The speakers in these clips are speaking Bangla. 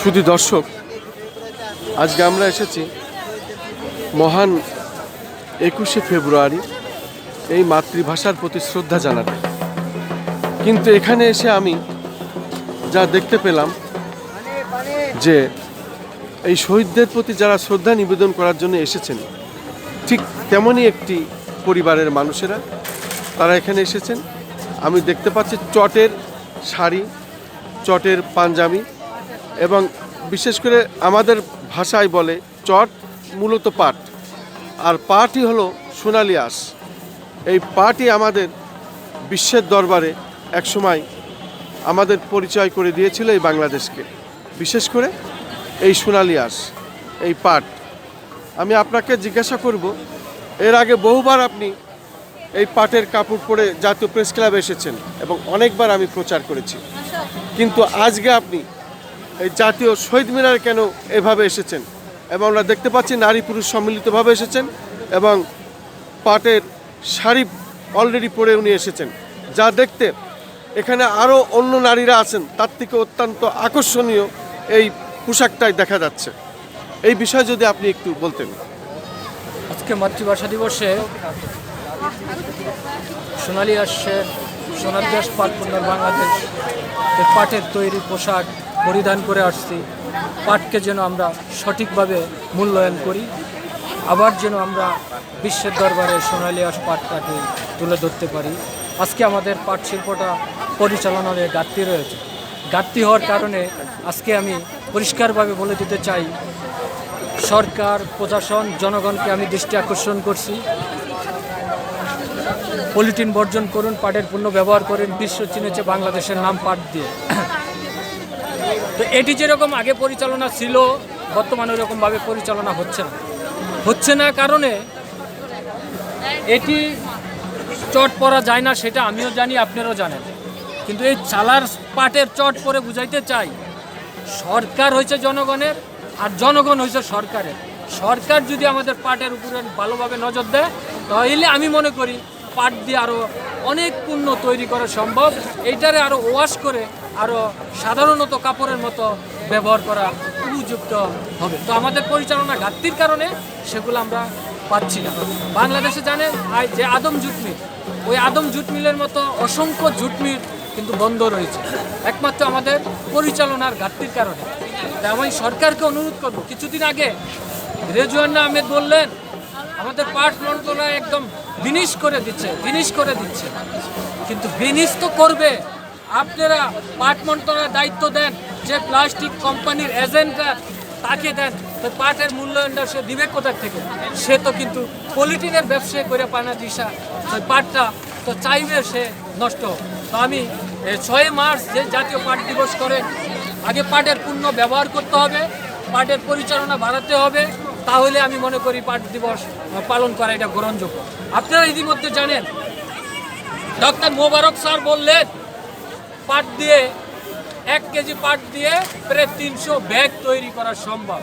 শুধু দর্শক আজকে আমরা এসেছি মহান একুশে ফেব্রুয়ারি এই মাতৃভাষার প্রতি শ্রদ্ধা জানাতে। কিন্তু এখানে এসে আমি যা দেখতে পেলাম যে এই শহীদদের প্রতি যারা শ্রদ্ধা নিবেদন করার জন্য এসেছেন, ঠিক তেমনই একটি পরিবারের মানুষেরা, তারা এখানে এসেছেন। আমি দেখতে পাচ্ছি চটের শাড়ি, চটের পাঞ্জাবি এবং বিশেষ করে আমাদের ভাষায় বলে চট মূলত পাট। আর পাটই হলো সোনালি আঁশ। এই পাটই আমাদের বিশ্বের দরবারে একসময় আমাদের পরিচয় করে দিয়েছিল এই বাংলাদেশকে। বিশেষ করে এই সোনালি আঁশ, এই পাট। আমি আপনাকে জিজ্ঞাসা করব, এর আগে বহুবার আপনি এই পাটের কাপড় পরে জাতীয় প্রেস ক্লাবে এসেছেন এবং অনেকবার আমি প্রচার করেছি। কিন্তু আজকে আপনি এই জাতীয় শহীদ মিনার কেন এভাবে এসেছেন এবং আমরা দেখতে পাচ্ছি নারী পুরুষ সম্মিলিতভাবে এসেছেন এবং পাটের শাড়ি অলরেডি পরে উনি এসেছেন। যা দেখতে এখানে আরও অন্য নারীরা আছেন, তার থেকে অত্যন্ত আকর্ষণীয় এই পোশাকটাই দেখা যাচ্ছে। এই বিষয়ে যদি আপনি একটু বলতেন। আজকে মাতৃভাষা দিবসে সোনালী আসছে, সোনার দেশ পাট পুনর বাংলাদেশ। পাটের তৈরি পোশাক পরিধান করে আসছি। পাটকে যেন আমরা সঠিকভাবে মূল্যায়ন করি, আবার যেন আমরা বিশ্বের দরবারে সোনালী আস পাটটাকে তুলে ধরতে পারি। আজকে আমাদের পাট শিল্পটা পরিচালনার ঘাটতি রয়েছে। ঘাটতি হওয়ার কারণে আজকে আমি পরিষ্কারভাবে বলে দিতে চাই, সরকার, প্রশাসন, জনগণকে আমি দৃষ্টি আকর্ষণ করছি। পলিথিন বর্জন করুন, পাটের পণ্য ব্যবহার করেন, বিশ্ব চিনেছে বাংলাদেশের নাম পাট দিয়ে। তো এটি যেরকম আগে পরিচালনা ছিল, বর্তমানে ওরকমভাবে পরিচালনা হচ্ছে না। হচ্ছে না কারণে এটি চট পরা যায় না, সেটা আমিও জানি, আপনারাও জানেন। কিন্তু এই চালার পাটের চট পরে বুঝাইতে চাই, সরকার হয়েছে জনগণের আর জনগণ হয়েছে সরকারের। সরকার যদি আমাদের পাটের উপরে ভালোভাবে নজর দেয়, তাহলে আমি মনে করি পাট দিয়ে আরও অনেক পণ্য তৈরি করা সম্ভব। এইটারে আরও ওয়াশ করে আরও সাধারণত কাপড়ের মতো ব্যবহার করা উপযুক্ত হবে। তো আমাদের পরিচালনা ঘাটতির কারণে সেগুলো আমরা পাচ্ছি না। বাংলাদেশে জানেন যে আদম জুট মিল, ওই আদম জুট মিলের মতো অসংখ্য জুট মিল কিন্তু বন্ধ রয়েছে। একমাত্র আমাদের পরিচালনার ঘাটতির কারণে। আমি সরকারকে অনুরোধ করব, কিছুদিন আগে রেজুয়ান্না আহমেদ বললেন, আমাদের পাট মন্ত্রণালয় একদম বিনিশ করে দিচ্ছে, বিনিশ করে দিচ্ছে। কিন্তু বিনিশ তো করবে। আপনারা পাট মন্ত্রণালয়ের দায়িত্ব দেন যে প্লাস্টিক কোম্পানির এজেন্টরা তাকে দেন, তো পাটের মূল্যায়নটা সে দিবে কোথার থেকে? সে তো কিন্তু পলিটিনের ব্যবসায় করে পায় না দিশা, তো পাটটা তো চাইবে সে নষ্ট তো আমি ছয় মার্চ যে জাতীয় পাট দিবস করেন আগে পাটের পূর্ণ ব্যবহার করতে হবে, পাটের পরিচালনা বাড়াতে হবে, তাহলে আমি মনে করি পাট দিবস পালন করা এটা গ্রহণযোগ্য। আপনারা ইতিমধ্যে জানেন ডক্টর মোবারক স্যার বললেন, পাট দিয়ে এক কেজি পাট দিয়ে প্রায় তিনশো ব্যাগ তৈরি করা সম্ভব।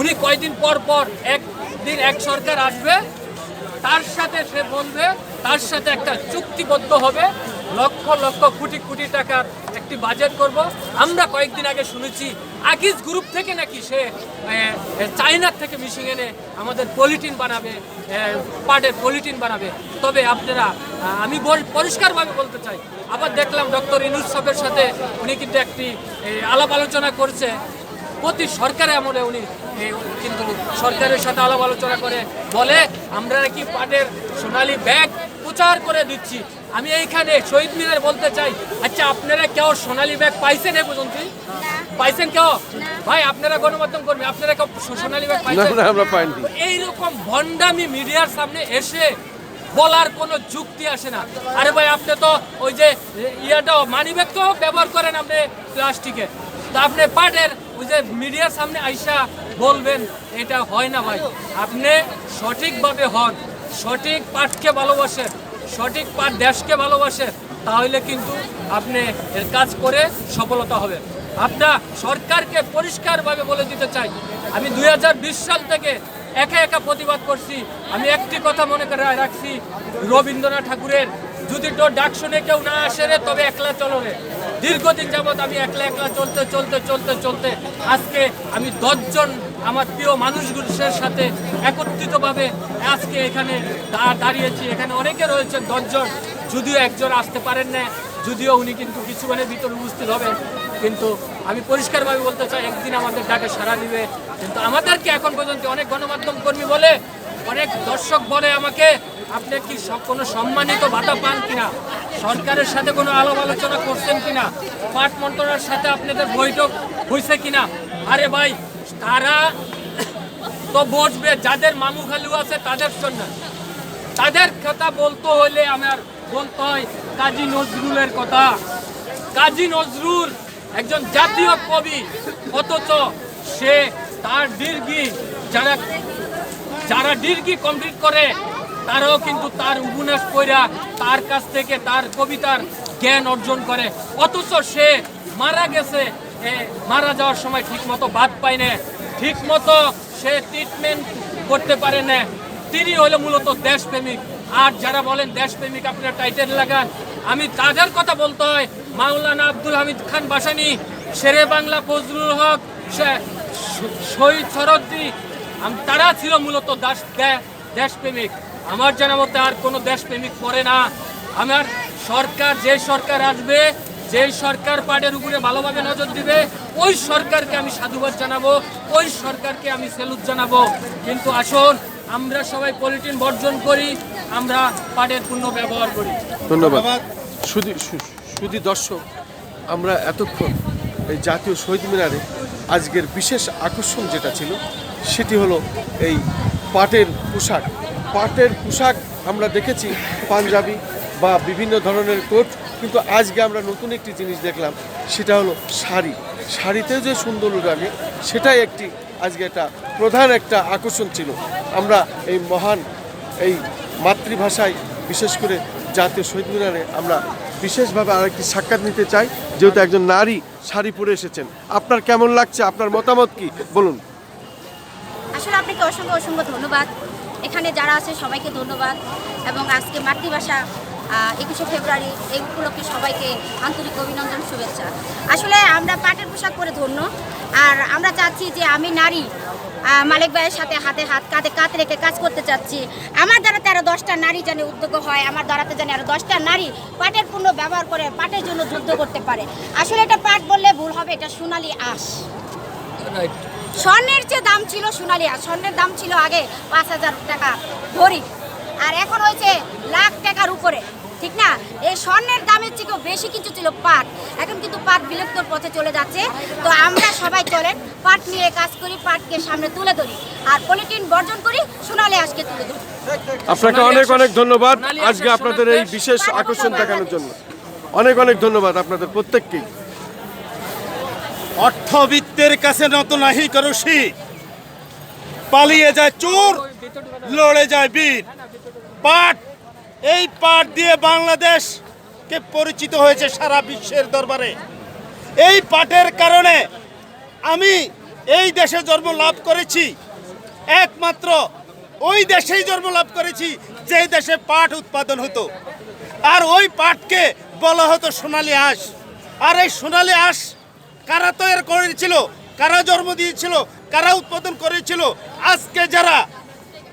উনি কয়দিন পর পর একদিন এক সরকার আসবে, তার সাথে সে বলবে, তার সাথে একটা চুক্তিবদ্ধ হবে, লক্ষ লক্ষ কোটি কোটি টাকার একটি বাজেট করব। আমরা কয়েকদিন আগে শুনেছি আকিজ গ্রুপ থেকে নাকি সে চায়নার থেকে মিশিং এনে আমাদের পলিটিন বানাবে পাটের পলিটিন বানাবে। তবে আপনারা আমি পরিষ্কারভাবে বলতে চাই, আবার দেখলাম ডক্টর ইনুস সাথে উনি কিন্তু একটি আলাপ আলোচনা করছে। প্রতি সরকারে আমলে উনি কিন্তু সরকারের সাথে আলাপ আলোচনা করে বলে, আমরা নাকি পাটের সোনালী ব্যাগ প্রচার করে দিচ্ছি। আমি এইখানে শহীদ মিনার বলতে চাই আচ্ছা আপনারা কেউ সোনালী ব্যাগ পাইছেন এ পর্যন্ত পাইছেন কেউ? ভাই আপনারা গণমাধ্যম কর্মী আপনারা কেউ সোনালী ব্যাগ পাইছেন? না আমরা পাইনি। এইরকম ভণ্ডামি মিডিয়ার সামনে এসে বলার কোনো যুক্তি আসে না। আরে ভাই আপনি তো ওই যে ইয়াটাও মানিব্যাগ তো ব্যবহার করেন আপনি প্লাস্টিকে। তা আপনি পাটের ওই যে মিডিয়ার সামনে আইসা বলবেন এটা হয় না ভাই। আপনি সঠিকভাবে হন সঠিক পাটকে ভালোবাসেন সঠিক পাট দেশকে ভালোবাসেন তাহলে কিন্তু আপনি এর কাজ করে সফলতা হবে আপনার সরকারকে পরিষ্কারভাবে বলে দিতে চাই। আমি দুই সাল থেকে একা একা প্রতিবাদ করছি। আমি একটি কথা মনে করে রাখছি, রবীন্দ্রনাথ ঠাকুরের, যদি তোর ডাক শুনে কেউ না আসে রে, তবে একলা চলো রে। দীর্ঘদিন যাবৎ আমি একলা একলা চলতে চলতে চলতে চলতে আজকে আমি দশজন আমার প্রিয় মানুষগুলোর সাথে একত্রিতভাবে আজকে এখানে দাঁড়িয়েছি। এখানে অনেকে রয়েছেন দশজন। যদিও একজন আসতে পারেন না, যদিও উনি কিন্তু কিছুক্ষণের ভিতরে উপস্থিত হবেন। কিন্তু আমি পরিষ্কারভাবে বলতে চাই, একদিন আমাদের ডাকে সাড়া দিবে। কিন্তু আমাদেরকে এখন পর্যন্ত অনেক গণমাধ্যম কর্মী বলে, অনেক দর্শক বলে আমাকে, আপনি কি কোনো সম্মানিত ভাতা পান কিনা? সরকারের সাথে কোনো আলাপ আলোচনা করছেন কিনা? পাট মন্ত্রণার সাথে আপনাদের বৈঠক হয়েছে কিনা? আরে ভাই, তারা তো বসবে, যাদের মামু খালু আছে তাদের জন্য। তাদের কথা বলতে হলে আমার বলতে হয়, কাজী নজরুলের কথা। কাজী নজরুল একজন জাতীয় কবি, অথচ সে তার দীর্ঘি যারা যারা ডিগ্রি কমপ্লিট করে, তারাও কিন্তু তার উপন্যাস পড়া, তার কাছ থেকে তার কবিতার জ্ঞান অর্জন করে। অথচ সে মারা গেছে মারা যাওয়ার সময় ঠিক মতো বাদ পায় না ঠিক মতো সে ট্রিটমেন্ট করতে পারে না। তিনি হলো মূলত দেশপ্রেমিক। আর যারা বলেন দেশপ্রেমিক, আপনার টাইটেল লাগান। আমি তাদের কথা বলতে হয়। মাওলানা আব্দুল হামিদ খান বাসানি, শেরে বাংলা ফজলুল হক শহীদ সরদ্দি তারা ছিল মূলত দাস দেশপ্রেমিক। আমার জানা মতে আর কোনো দেশপ্রেমিক পড়ে না। আমার সরকার যে সরকার আসবে, যে সরকার পাটের উপরে ভালোভাবে নজর দিবে, ওই সরকারকে আমি সাধুবাদ জানাব, ওই সরকারকে আমি সেলুট জানাব। কিন্তু আসুন, আমরা সবাই পলিটিন বর্জন করি, আমরা পাটের পূর্ণ ব্যবহার করি। ধন্যবাদ। শুধু শুধু দর্শক আমরা এতক্ষণ এই জাতীয় শহীদ মিনারে আজকের বিশেষ আকর্ষণ যেটা ছিল সেটি হলো এই পাটের পোশাক। পাটের পোশাক আমরা দেখেছি পাঞ্জাবি বা বিভিন্ন ধরনের কোট কিন্তু আজকে আমরা নতুন একটি জিনিস দেখলাম সেটা হলো শাড়ি। শাড়িতে যে সুন্দর লাগে সেটাই একটি আজকে একটা প্রধান একটা আকর্ষণ ছিল। আমরা এই মহান এই মাতৃভাষায় বিশেষ করে জাতীয় শহীদ মিনারে আমরা বিশেষভাবে আরেকটি সাক্ষাৎ নিতে চাই, যেহেতু একজন নারী শাড়ি পরে এসেছেন। আপনার কেমন লাগছে? আপনার মতামত কি? বলুন। আসলে আপনাকে অসংখ্য অসংখ্য ধন্যবাদ। এখানে যারা আছে, সবাইকে ধন্যবাদ। এবং আজকে মাতৃভাষা একুশে ফেব্রুয়ারি এই উপলক্ষে সবাইকে আন্তরিক অভিনন্দন, শুভেচ্ছা। আসলে আমরা পাটের পোশাক পরে ধন্য, আর আমরা চাচ্ছি যে আমি নারী মালিক ভাইয়ের সাথে হাতে হাত কাঁধে কাঁধ রেখে কাজ করতে চাচ্ছি। আমার দ্বারাতে আরও দশটা নারী জানে উদ্যোগ হয়, আমার দ্বারাতে জানে আরও দশটা নারী পাটের পণ্য ব্যবহার করে পাটের জন্য যুদ্ধ করতে পারে। আসলে এটা পাট বললে ভুল হবে, এটা সোনালি আঁশ। স্বর্ণের যে দাম ছিল সোনালিয়া স্বর্ণের দাম ছিল আগে পাঁচ হাজার টাকা ভরি, আর এখন হয়েছে লাখ টাকার উপরে। ঠিক না? এই স্বর্ণের দামের থেকেও বেশি কিছু ছিল পাট। এখন কিন্তু পাট বিলুপ্তর পথে চলে যাচ্ছে। তো আমরা সবাই চলেন পাট নিয়ে কাজ করি পাটকে সামনে তুলে ধরি। আর পলিটিন বর্জন করি সোনালি আজকে তুলে ধরি। আপনাকে অনেক অনেক ধন্যবাদ। আজকে আপনাদের এই বিশেষ আকর্ষণ দেখানোর জন্য। অনেক অনেক ধন্যবাদ আপনাদের প্রত্যেককেই। অর্থবিত্তের কাছে নত নাহি করসি পালিয়ে যায় চোর লড়ে যায় বীর। পাট এই পাট দিয়ে বাংলাদেশকে পরিচিত হয়েছে সারা বিশ্বের দরবারে। এই পাটের কারণে আমি এই দেশে জন্ম লাভ করেছি। একমাত্র ওই দেশেই জন্ম লাভ করেছি যে দেশে পাট উৎপাদন হতো। আর ওই পাটকে বলা হতো সোনালী আঁশ। আর এই সোনালী আঁশ কারা তৈরি করেছিল, কারা জন্ম দিয়েছিল, কারা উৎপাদন করেছিল, আজকে যারা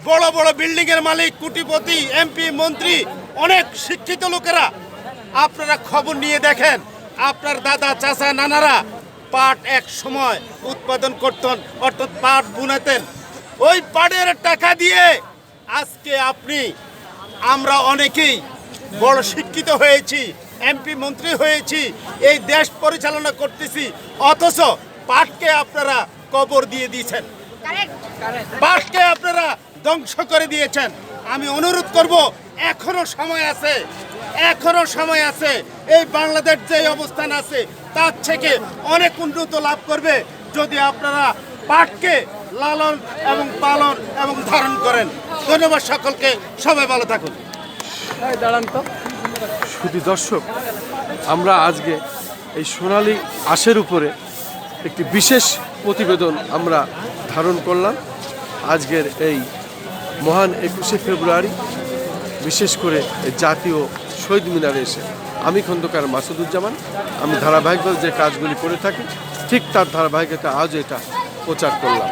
বড় বড় বিল্ডিং এর মালিক কোটিপতি এমপি মন্ত্রী অনেক শিক্ষিত লোকেরা। আপনারা খবর নিয়ে দেখেন আপনার দাদা চাচা নানারা পাট এক সময় উৎপাদন করতেন অর্থাৎ পাট বুনাতেন। ওই পাটের টাকা দিয়ে আজকে আপনি আমরা অনেকেই বড় শিক্ষিত হয়েছি এমপি মন্ত্রী হয়েছি এই দেশ পরিচালনা করতেছি অথচ পাটকে আপনারা কবর দিয়ে দিয়েছেন। পাটকে আপনারা ধ্বংস করে দিয়েছেন। আমি অনুরোধ করব এখনও সময় আছে এখনও সময় আছে। এই বাংলাদেশ যে অবস্থান আছে তার থেকে অনেক উন্নত লাভ করবে যদি আপনারা পাটকে লালন এবং পালন এবং ধারণ করেন। ধন্যবাদ সকলকে সবাই ভালো থাকুন। দাঁড়ান তো। শুধু দর্শক আমরা আজকে এই সোনালি আশের উপরে একটি বিশেষ প্রতিবেদন আমরা ধারণ করলাম। আজকের এই মহান একুশে ফেব্রুয়ারি, বিশেষ করে জাতীয় শহীদ মিনারে এসে আমি খন্দকার মাসুদুজ্জামান, আমি ধারাবাহিকভাবে যে কাজগুলি করে থাকি, ঠিক তার ধারাবাহিকতা আজ এটা প্রচার করলাম।